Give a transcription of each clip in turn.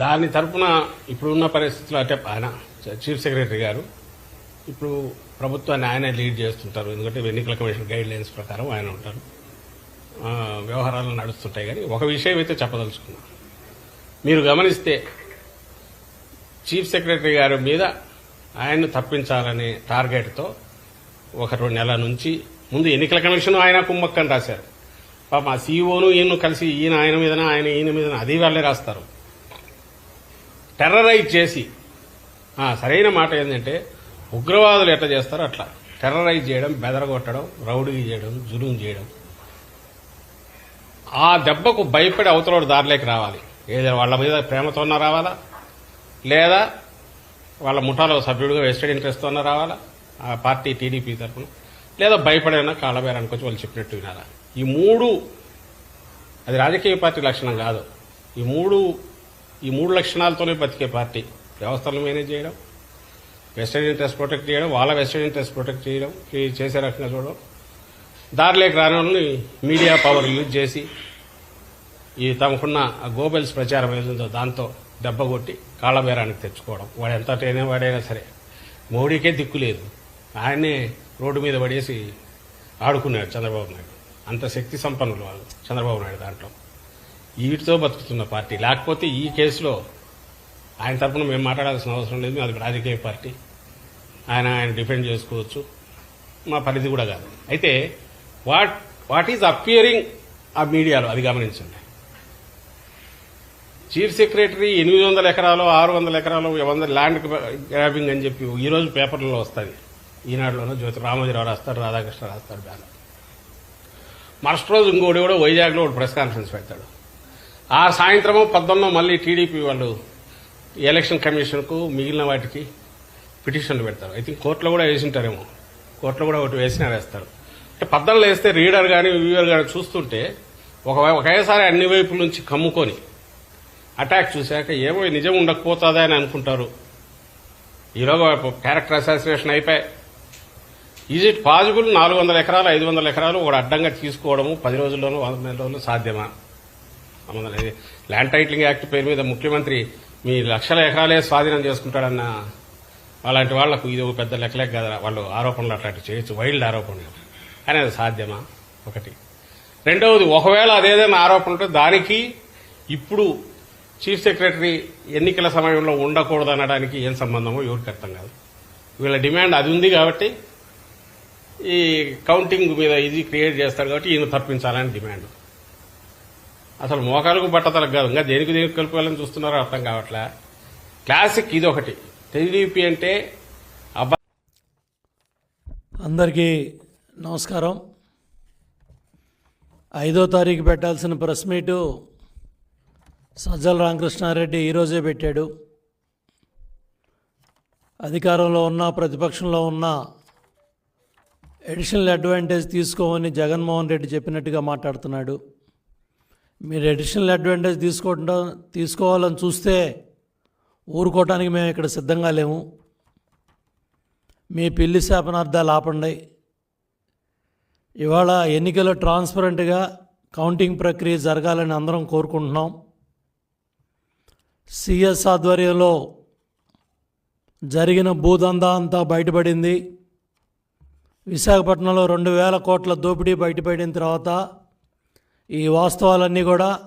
దాని తరఫున ఇప్పుడున్న పరిస్థితులు అంటే ఆయన చీఫ్ సెక్రటరీ గారు ఇప్పుడు ప్రభుత్వాన్ని ఆయన లీడ్ చేస్తుంటారు. ఎందుకంటే ఎన్నికల కమిషన్ గైడ్ లైన్స్ ప్రకారం ఆయన ఉంటారు. వ్యవహారాలు నడుస్తుంటాయి కానీ ఒక విషయం అయితే చెప్పదలుచుకున్నా మీరు గమనిస్తే చీఫ్ సెక్రటరీ గారి మీద ఆయన్ను తప్పించాలనే టార్గెట్తో ఒక రెండు నెలల నుంచి ముందు ఎన్నికల కమిషన్ ఆయన కుమ్మక్కని రాశారు. పాప ఆ సీఈఓను ఈయన కలిసి ఈయన ఆయన మీదన ఆయన ఈయన మీదన అది వాళ్ళే రాస్తారు. టెర్రరైజ్ చేసి. సరైన మాట ఏంటంటే ఉగ్రవాదులు ఎట్లా చేస్తారో అట్లా. టెర్రరైజ్ చేయడం బెదరగొట్టడం రౌడీ చేయడం జులుం చేయడం. ఆ దెబ్బకు భయపడి అవతలోడు దారిలోకి రావాలి. ఏదైనా వాళ్ళ మీద ప్రేమతోన్నా రావాలా? లేదా వాళ్ళ ముఠాలో సభ్యుడిగా వెస్టెడ్ ఇంట్రెస్ట్తో రావాలా? ఆ పార్టీ టీడీపీ తరఫున లేదా భయపడైనా? కాళ్ళబేరానికి వచ్చి వాళ్ళు చెప్పినట్టు వినాలా? ఈ మూడు అది రాజకీయ పార్టీ లక్షణం కాదు. ఈ మూడు ఈ మూడు లక్షణాలతోనే బతికే పార్టీ. వ్యవస్థలు మేనేజ్ చేయడం వెస్టర్న్ ఇంట్రెస్ట్ ప్రొటెక్ట్ చేయడం వాళ్ళ వెస్టర్న్ ఇంట్రెస్ట్ ప్రొటెక్ట్ చేయడం ఈ చేసే రకంగా చూడడం. దారిలోకి రాని వాళ్ళని మీడియా పవర్ యూజ్ చేసి ఈ తమకున్న గోబెల్స్ ప్రచారం ఏదో దాంతో దెబ్బ కొట్టి కాళ్ళబేరానికి తెచ్చుకోవడం. వాడు ఎంత ట్రైన్ వాడైనా సరే మోడీకే దిక్కు లేదు. ఆయన్నే రోడ్డు మీద పడేసి ఆడుకున్నాడు చంద్రబాబు నాయుడు. అంత శక్తి సంపన్నులు వాళ్ళు చంద్రబాబు నాయుడు దాంట్లో. వీటితో బతుకుతున్న పార్టీ. లేకపోతే ఈ కేసులో ఆయన తరఫున మేము మాట్లాడాల్సిన అవసరం లేదు. అది రాజకీయ పార్టీ. ఆయన ఆయన డిఫెండ్ చేసుకోవచ్చు. మా పరిధి కూడా కాదు. అయితే వాట్ వాట్ ఈజ్ అపియరింగ్ ఆ మీడియాలో? అది గమనించండి. చీఫ్ సెక్రటరీ ఎనిమిది వందల ఎకరాలు ఆరు వందల ఎకరాలు వంద ల్యాండ్ గ్రాబింగ్ అని చెప్పి ఈ రోజు పేపర్లలో వస్తుంది ఈనాడులోనూ జ్యోతి రామోజీరావు రాస్తారు రాధాకృష్ణ రాస్తారు బ్యానర్. మరుసటి రోజు ఇంకోటి కూడా వైజాగ్లో ఒక ప్రెస్ కాన్ఫరెన్స్ పెడతాడు. ఆ సాయంత్రం పద్దెనిమిది మళ్ళీ టీడీపీ వాళ్ళు ఎలక్షన్ కమిషన్కు మిగిలిన వాటికి పిటిషన్లు పెడతారు. ఐ థింక్ కోర్టులో కూడా వేసింటారేమో. కోర్టులో కూడా ఒకటి వేసినా వేస్తారు. అంటే పద్దెనిమిది వేస్తే రీడర్ కానీ వ్యూవర్ కానీ చూస్తుంటే ఒక ఒకేసారి అన్ని వైపుల నుంచి కమ్ముకొని అటాక్ చూశాక ఏమో నిజం ఉండకపోతుందా అని అనుకుంటారు. ఈలోగా క్యారెక్టర్ అసాసినేషన్ అయిపోయి ఈజ్ ఇట్ పాసిబుల్ నాలుగు వందల ఎకరాలు ఐదు వందల ఎకరాలు ఒక అడ్డంగా తీసుకోవడము పది రోజుల్లోనూ వంద నెల రోజులు సాధ్యమా? ల్యాండ్ టైటిలింగ్ యాక్ట్ పేరు మీద ముఖ్యమంత్రి మీ లక్షల ఎకరాలే స్వాధీనం చేసుకుంటాడన్న అలాంటి వాళ్ళకు ఇది ఒక పెద్ద లెక్కలే కదా వాళ్ళు ఆరోపణలు అట్లాంటివి చేయొచ్చు. వైల్డ్ ఆరోపణలు. అనేది అది సాధ్యమా? ఒకటి. రెండవది ఒకవేళ అదేదైనా ఆరోపణ ఉంటే దానికి ఇప్పుడు చీఫ్ సెక్రటరీ ఎన్నికల సమయంలో ఉండకూడదు అనడానికి ఏం సంబంధమో ఎవరికి అర్థం కాదు. వీళ్ళ డిమాండ్ అది ఉంది కాబట్టి ఈ కౌంటింగ్ మీద ఇది క్రియేట్ చేస్తారు కాబట్టి ఈయన తప్పించాలని డిమాండ్. అసలు మోకాలకు బట్టతలకు కాదు ఇంకా దేనికి దేనికి కలుపుకోవాలని చూస్తున్నారో అర్థం కావట్లే? క్లాసిక్ ఇది ఒకటి టీడీపీ అంటే అబ్బా అందరికీ నమస్కారం. ఐదో తారీఖు పెట్టాల్సిన ప్రెస్ మీటు సజ్జల రామకృష్ణారెడ్డి ఈరోజే పెట్టాడు. అధికారంలో ఉన్న ప్రతిపక్షంలో ఉన్న ఎడిషనల్ అడ్వాంటేజ్ తీసుకోమని జగన్మోహన్ రెడ్డి చెప్పినట్టుగా మాట్లాడుతున్నాడు. మీరు అడిషనల్ అడ్వాంటేజ్ తీసుకోవడం తీసుకోవాలని చూస్తే ఊరుకోవటానికి మేము ఇక్కడ సిద్ధంగా లేము. మీ పిల్లి శాపనార్థాలు ఆపండి. ఇవాళ ఎన్నికలు ట్రాన్స్పరెంట్గా కౌంటింగ్ ప్రక్రియ జరగాలని అందరం కోరుకుంటున్నాం. సిఎస్ ఆధ్వర్యంలో జరిగిన భూదందా అంతా బయటపడింది. విశాఖపట్నంలో రెండు వేల కోట్ల దోపిడీ బయటపడిన తర్వాత ఈ వాస్తవాలన్నీ కూడా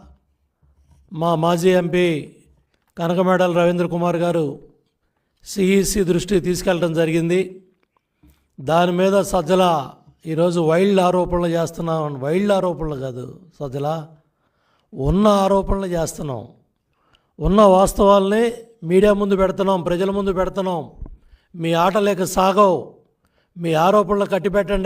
మా మాజీ ఎంపీ కనకమేడల రవీంద్ర కుమార్ గారు సిఈసి దృష్టికి తీసుకెళ్ళడం జరిగింది. దాని మీద సజ్జల ఈరోజు వైల్డ్ ఆరోపణలు చేస్తున్నాం. వైల్డ్ ఆరోపణలు కాదు సజ్జల ఉన్న ఆరోపణలు చేస్తున్నాం. ఉన్న వాస్తవాల్ని మీడియా ముందు పెడుతున్నాం ప్రజల ముందు పెడుతున్నాం. మీ ఆట లేక సాగవు. మీ ఆరోపణలు కట్టిపెట్టండి.